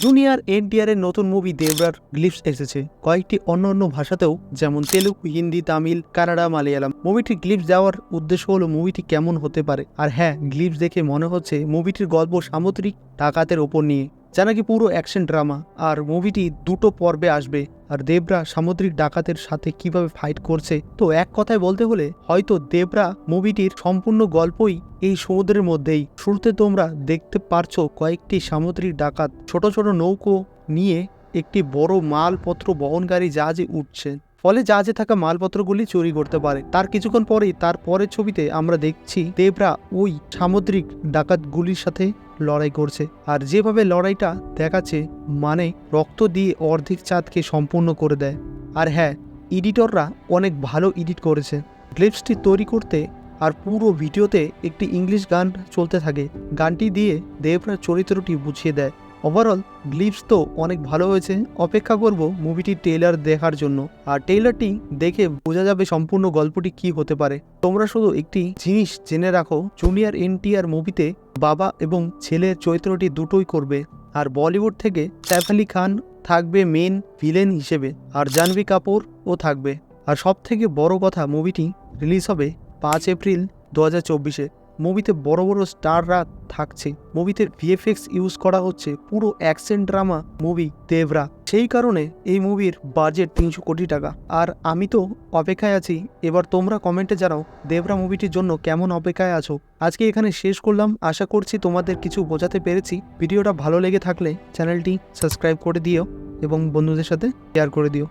Junior এনটিআরের নতুন movie দেবরার গ্লিপস এসেছে। কয়েকটি অন্য অন্য ভাষাতেও, যেমন তেলুগু, হিন্দি, তামিল, কানাডা, মালয়ালাম। মুভিটির গ্লিপস দেওয়ার উদ্দেশ্য হলো মুভিটি কেমন হতে পারে। আর হ্যাঁ গ্লিপস দেখে মনে হচ্ছে মুভিটির গল্প সামুদ্রিক ডাকাতের ওপর নিয়ে। যা নাকি পুরো অ্যাকশন ড্রামা? আর মুভিটি দুটো পর্বে আসবে। আর দেবরা সামুদ্রিক ডাকাতের সাথে কীভাবে ফাইট করছে? তো এক কথায় বলতে হলে, হয়তো দেবরা মুভিটির সম্পূর্ণ গল্পই এই সমুদ্রের মধ্যেই। শুরুতে তোমরা দেখতে পারছ কয়েকটি সামুদ্রিক ডাকাত। ছোট ছোট নৌকো নিয়ে একটি বড় মালপত্র বহনকারী জাহাজে উঠছে। ফলে জাহাজে থাকা মালপত্রগুলি চুরি করতে পারে। তার কিছুক্ষণ পরেই তার পরের ছবিতে আমরা দেখছি দেবরা ওই সামুদ্রিক ডাকাতগুলির সাথে লড়াই করছে। আর যেভাবে লড়াইটা দেখাচ্ছে মানে রক্ত দিয়ে অর্ধেক চাঁদকে সম্পূর্ণ করে দেয়। আর হ্যাঁ এডিটররা অনেক ভালো এডিট করেছে। ক্লিপসটি তৈরি করতে আর পুরো ভিডিওতে একটি ইংলিশ গান চলতে থাকে। গানটি দিয়ে দেবরা চরিত্রটি বুঝিয়ে দেয়। ওভারঅল গ্লিপস তো অনেক ভালো হয়েছে। অপেক্ষা করব মুভিটির ট্রেলার দেখার জন্য। আর ট্রেলারটি দেখে বোঝা যাবে সম্পূর্ণ গল্পটি কি হতে পারে। তোমরা শুধু একটি জিনিস জেনে রাখো জুনিয়র এনটিআর মুভিতে বাবা এবং ছেলের চরিত্রটি দুটোই করবে। আর বলিউড থেকে সাইফ আলী খান থাকবে মেন ভিলেন হিসেবে, আর জাহ্নবী কাপুরও থাকবে। আর সব থেকে বড় কথা মুভিটি রিলিজ হবে পাঁচ এপ্রিল দু হাজার চব্বিশে। মুভিতে বড় বড় স্টাররা থাকছে। মুভিতে ভিএফএক্স ইউজ করা হচ্ছে পুরো অ্যাকশন ড্রামা মুভি দেবরা। সেই কারণে এই মুভির বাজেট তিনশো কোটি টাকা। আর আমি তো অপেক্ষায় আছি। এবার তোমরা কমেন্টে জানাও দেবরা মুভিটির জন্য কেমন অপেক্ষায় আছো। আজকে এখানে শেষ করলাম। আশা করছি তোমাদের কিছু বোঝাতে পেরেছি। ভিডিওটা ভালো লেগে থাকলে চ্যানেলটি সাবস্ক্রাইব করে দিও এবং বন্ধুদের সাথে শেয়ার করে দিও।